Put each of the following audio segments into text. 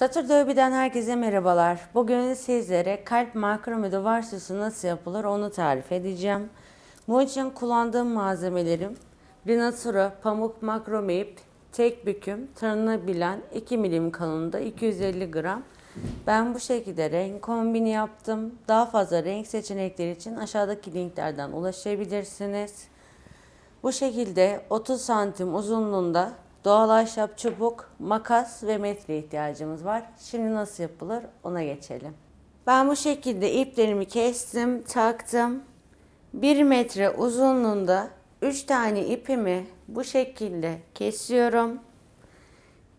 Satır Dövbe'den herkese merhabalar. Bugün sizlere kalp makrome duvar süsü nasıl yapılır onu tarif edeceğim. Bu için kullandığım malzemelerim Rinatura pamuk makrome ip, tek büküm, tırnanabilen 2 milim kalınlığında 250 gram. Ben bu şekilde renk kombini yaptım. Daha fazla renk seçenekleri için aşağıdaki linklerden ulaşabilirsiniz. Bu şekilde 30 santim uzunluğunda doğal ahşap çubuk, makas ve metre ihtiyacımız var. Şimdi nasıl yapılır ona geçelim. Ben bu şekilde iplerimi kestim, taktım. 1 metre uzunluğunda 3 tane ipimi bu şekilde kesiyorum.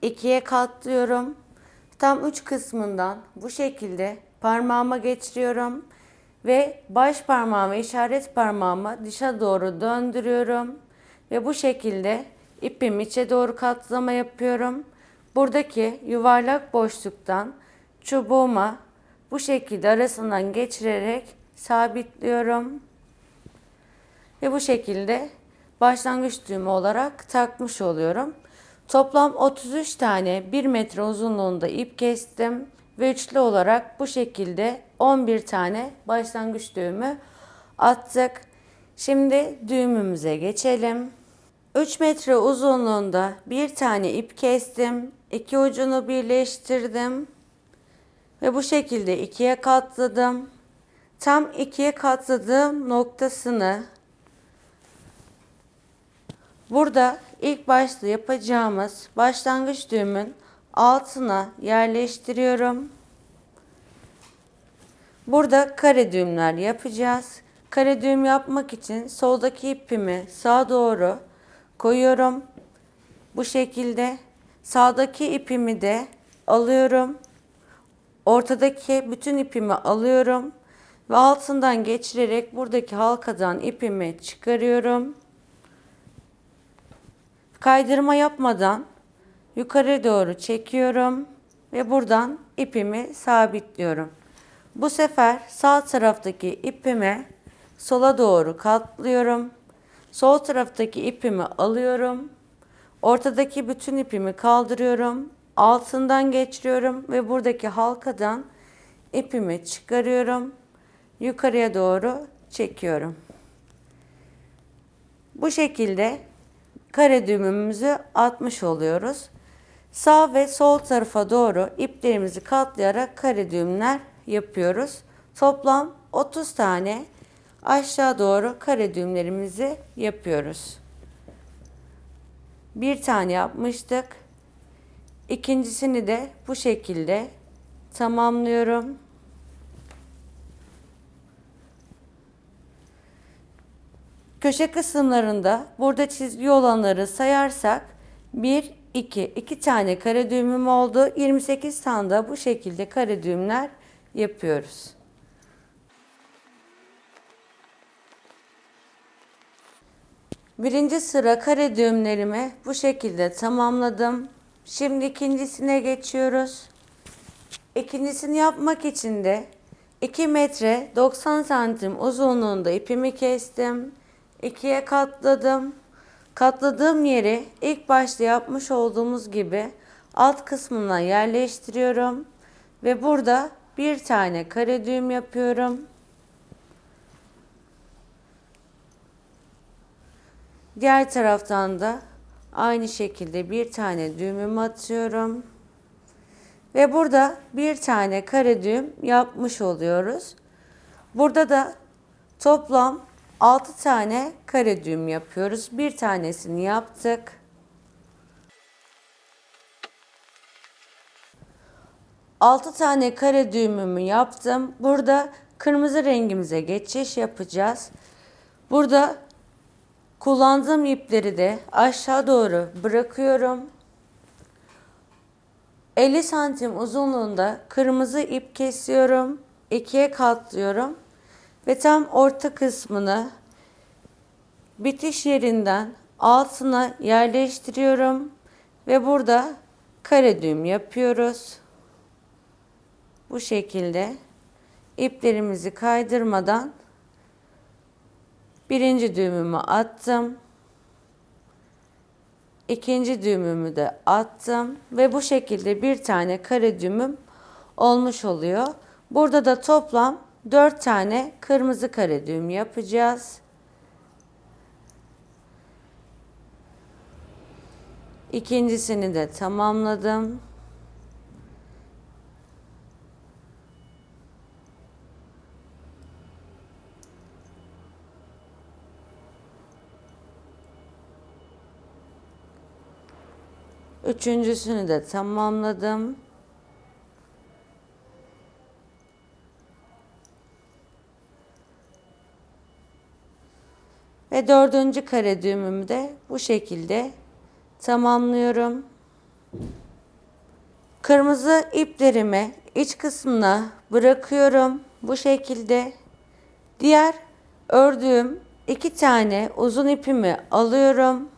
ikiye katlıyorum. Tam uç kısmından bu şekilde parmağıma geçiriyorum ve baş parmağımı işaret parmağımı dışa doğru döndürüyorum ve bu şekilde ipimi içe doğru katlama yapıyorum. Buradaki yuvarlak boşluktan çubuğuma bu şekilde arasından geçirerek sabitliyorum. Ve bu şekilde başlangıç düğümü olarak takmış oluyorum. Toplam 33 tane 1 metre uzunluğunda ip kestim ve üçlü olarak bu şekilde 11 tane başlangıç düğümü attık. Şimdi düğümümüze geçelim. 3 metre uzunluğunda bir tane ip kestim. iki ucunu birleştirdim. Ve bu şekilde ikiye katladım. Tam ikiye katladığım noktasını Burada ilk başta yapacağımız başlangıç düğümün altına yerleştiriyorum. Burada kare düğümler yapacağız. Kare düğüm yapmak için soldaki ipimi sağa doğru koyuyorum. Bu şekilde sağdaki ipimi de alıyorum. Ortadaki bütün ipimi alıyorum ve altından geçirerek buradaki halkadan ipimi çıkarıyorum. Kaydırma yapmadan yukarı doğru çekiyorum ve buradan ipimi sabitliyorum. Bu sefer sağ taraftaki ipimi sola doğru katlıyorum. Sol taraftaki ipimi alıyorum. Ortadaki bütün ipimi kaldırıyorum. Altından geçiriyorum ve buradaki halkadan ipimi çıkarıyorum. Yukarıya doğru çekiyorum. Bu şekilde kare düğümümüzü atmış oluyoruz. Sağ ve sol tarafa doğru iplerimizi katlayarak kare düğümler yapıyoruz. Toplam 30 tane aşağı doğru kare düğümlerimizi yapıyoruz. Bir tane yapmıştık. İkincisini de bu şekilde tamamlıyorum. Köşe kısımlarında burada çizgi olanları sayarsak 1, 2, 2 tane kare düğümüm oldu. 28 tane de bu şekilde kare düğümler yapıyoruz. Birinci sıra kare düğümlerimi bu şekilde tamamladım. Şimdi ikincisine geçiyoruz. İkincisini yapmak için de 2 metre 90 santim uzunluğunda ipimi kestim. ikiye katladım. Katladığım yeri ilk başta yapmış olduğumuz gibi alt kısmına yerleştiriyorum. Ve burada bir tane kare düğüm yapıyorum. Diğer taraftan da aynı şekilde bir tane düğümümü atıyorum. Ve burada bir tane kare düğüm yapmış oluyoruz. Burada da toplam 6 tane kare düğüm yapıyoruz. Bir tanesini yaptık. Altı tane kare düğümümü yaptım. Burada kırmızı rengimize geçiş yapacağız. Burada kullandığım ipleri de aşağı doğru bırakıyorum. 50 santim uzunluğunda kırmızı ip kesiyorum. ikiye katlıyorum. Ve tam orta kısmını bitiş yerinden altına yerleştiriyorum. Ve burada kare düğüm yapıyoruz. Bu şekilde iplerimizi kaydırmadan birinci düğümümü attım. ikinci düğümümü de attım ve bu şekilde bir tane kare düğümüm olmuş oluyor. Burada da toplam 4 tane kırmızı kare düğüm yapacağız. İkincisini de tamamladım. Üçüncüsünü de tamamladım. Ve dördüncü kare düğümümü de bu şekilde tamamlıyorum. Kırmızı iplerimi iç kısmına bırakıyorum. Bu şekilde. Diğer ördüğüm iki tane uzun ipimi alıyorum.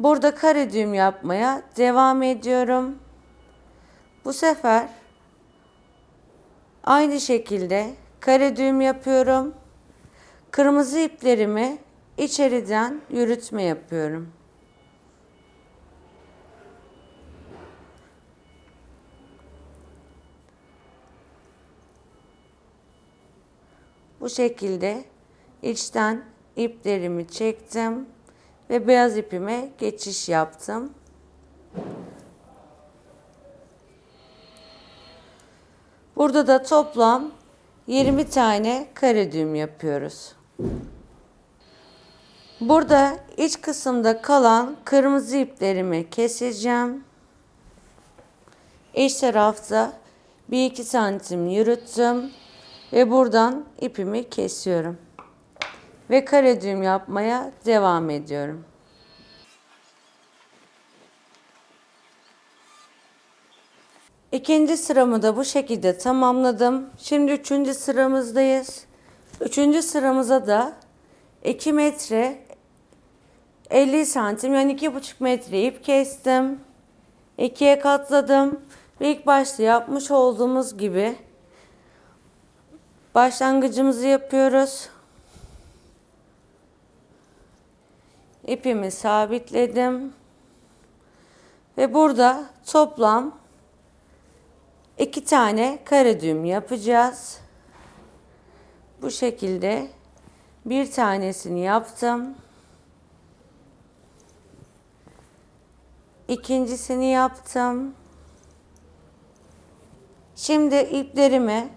Burada kare düğüm yapmaya devam ediyorum. Bu sefer aynı şekilde kare düğüm yapıyorum. Kırmızı iplerimi içeriden yürütme yapıyorum. Bu şekilde içten iplerimi çektim ve beyaz ipime geçiş yaptım. Burada da toplam 20 tane kare düğüm yapıyoruz. Burada iç kısımda kalan kırmızı iplerimi keseceğim. İç tarafta 1-2 santim yürüttüm ve buradan ipimi kesiyorum. Ve kare düğüm yapmaya devam ediyorum. İkinci sıramı da bu şekilde tamamladım. Şimdi üçüncü sıramızdayız. Üçüncü sıramıza da 2 metre 50 santim yani 2,5 metre ip kestim. İkiye katladım. Ve ilk başta yapmış olduğumuz gibi başlangıcımızı yapıyoruz. İpimi sabitledim. Ve burada toplam iki tane kare düğüm yapacağız. Bu şekilde bir tanesini yaptım. İkincisini yaptım. Şimdi iplerimi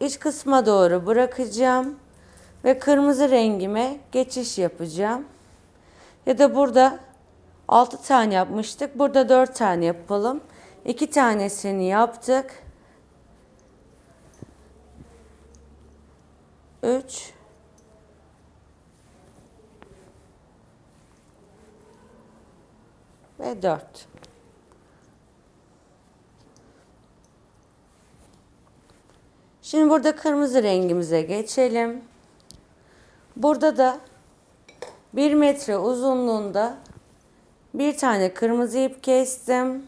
iç kısma doğru bırakacağım ve kırmızı rengime geçiş yapacağım. Ya da burada 6 tane yapmıştık. Burada 4 tane yapalım. 2 tanesini yaptık. 3 ve 4. Şimdi burada kırmızı rengimize geçelim. Burada da 1 metre uzunluğunda bir tane kırmızı ip kestim.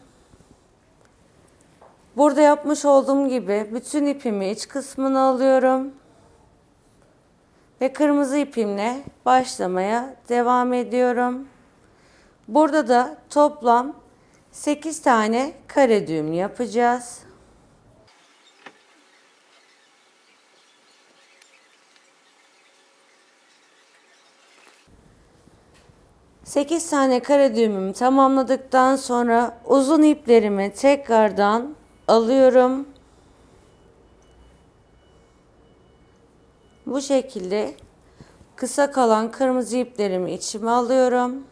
Burada yapmış olduğum gibi bütün ipimi iç kısmına alıyorum. Ve kırmızı ipimle başlamaya devam ediyorum. Burada da toplam 8 tane kare düğüm yapacağız. Sekiz tane kare düğümümü tamamladıktan sonra uzun iplerimi tekrardan alıyorum. Bu şekilde kısa kalan kırmızı iplerimi içime alıyorum.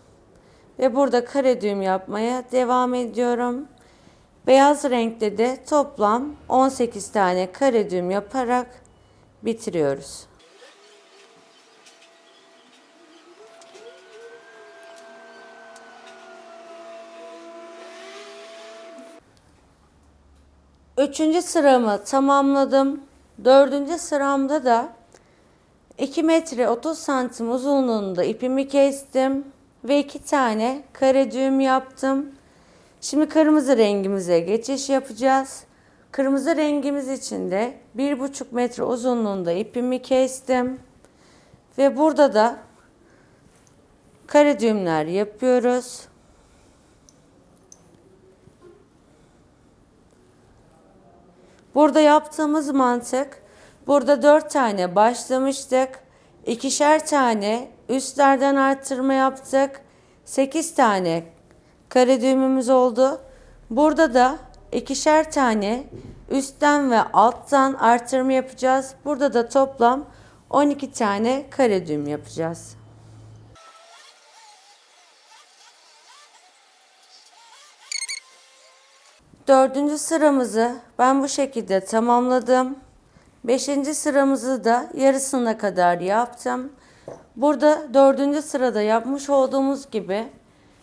Ve burada kare düğüm yapmaya devam ediyorum. Beyaz renkte de toplam 18 tane kare düğüm yaparak bitiriyoruz. Üçüncü sıramı tamamladım. Dördüncü sıramda da 2 metre 30 santim uzunluğunda ipimi kestim ve iki tane kare düğüm yaptım. Şimdi kırmızı rengimize geçiş yapacağız. Kırmızı rengimiz için de 1,5 metre uzunluğunda ipimi kestim. Ve burada da kare düğümler yapıyoruz. Burada yaptığımız mantık burada 4 tane başlamıştık. ikişer tane üstlerden arttırma yaptık. 8 tane kare düğümümüz oldu. Burada da ikişer tane üstten ve alttan artırma yapacağız. Burada da toplam 12 tane kare düğüm yapacağız. Dördüncü sıramızı ben bu şekilde tamamladım. Beşinci sıramızı da yarısına kadar yaptım. Burada dördüncü sırada yapmış olduğumuz gibi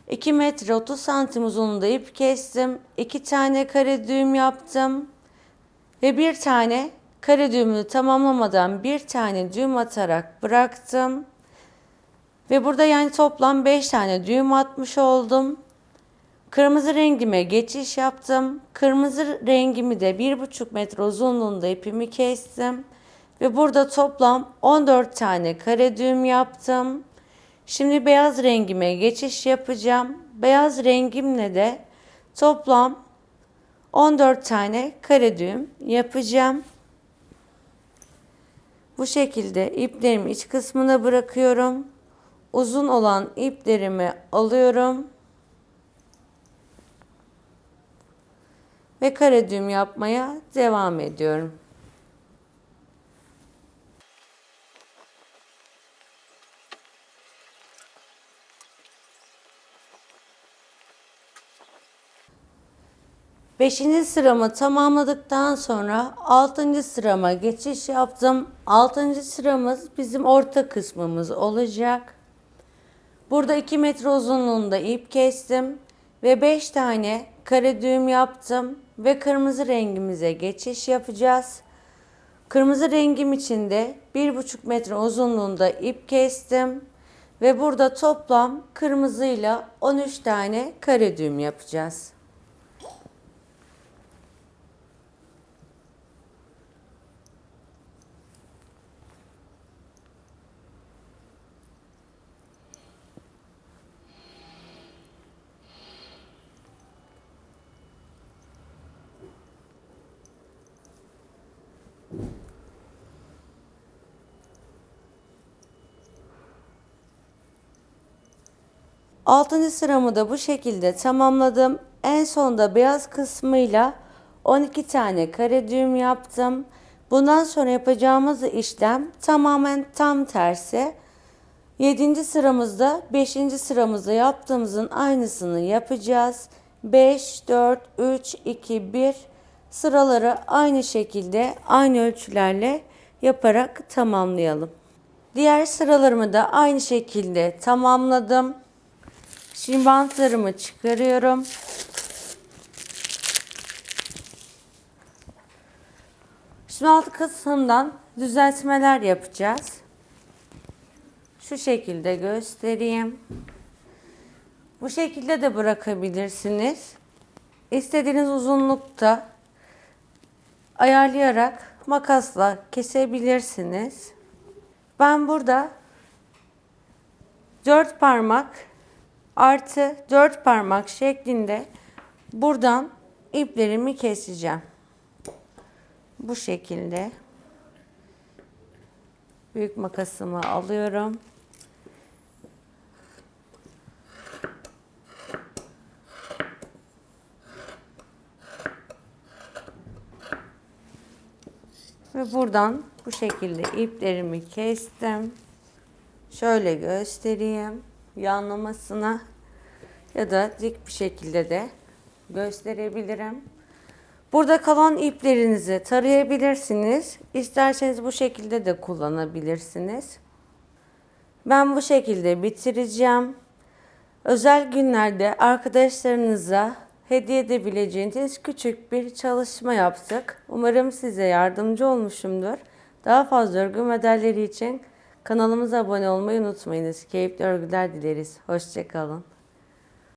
2 metre 30 santim uzunluğunda ip kestim. 2 tane kare düğüm yaptım. Ve bir tane kare düğümünü tamamlamadan bir tane düğüm atarak bıraktım. Ve burada yani toplam 5 tane düğüm atmış oldum. Kırmızı rengime geçiş yaptım. Kırmızı rengimi de 1,5 metre uzunluğunda ipimi kestim. Ve burada toplam 14 tane kare düğüm yaptım. Şimdi beyaz rengime geçiş yapacağım. Beyaz rengimle de toplam 14 tane kare düğüm yapacağım. Bu şekilde iplerimi iç kısmına bırakıyorum. Uzun olan iplerimi alıyorum. Ve kare düğüm yapmaya devam ediyorum. Beşinci sıramı tamamladıktan sonra altıncı sırama geçiş yaptım. Altıncı sıramız bizim orta kısmımız olacak. Burada 2 metre uzunluğunda ip kestim ve 5 tane kare düğüm yaptım ve kırmızı rengimize geçiş yapacağız. Kırmızı rengim için de 1,5 metre uzunluğunda ip kestim ve burada toplam kırmızıyla 13 tane kare düğüm yapacağız. Altıncı sıramı da bu şekilde tamamladım. En sonda beyaz kısmıyla 12 tane kare düğüm yaptım. Bundan sonra yapacağımız işlem tamamen tam tersi. 7. sıramızda 5. sıramızda yaptığımızın aynısını yapacağız. 5, 4, 3, 2, 1 sıraları aynı şekilde aynı ölçülerle yaparak tamamlayalım. Diğer sıralarımı da aynı şekilde tamamladım. Şimdi bantlarımı çıkarıyorum. Şimdi alt kısımdan düzeltmeler yapacağız. Şu şekilde göstereyim. Bu şekilde de bırakabilirsiniz. İstediğiniz uzunlukta ayarlayarak makasla kesebilirsiniz. Ben burada 4 parmak artı 4 parmak şeklinde buradan iplerimi keseceğim. Bu şekilde büyük makasımı alıyorum. Ve buradan bu şekilde iplerimi kestim. Şöyle göstereyim yanlamasına ya da dik bir şekilde de gösterebilirim. Burada kalan iplerinizi tarayabilirsiniz. İsterseniz bu şekilde de kullanabilirsiniz. Ben bu şekilde bitireceğim. Özel günlerde arkadaşlarınıza hediye edebileceğiniz küçük bir çalışma yaptık. Umarım size yardımcı olmuşumdur. Daha fazla örgü modelleri için kanalımıza abone olmayı unutmayınız. Keyifli örgüler dileriz. Hoşçakalın.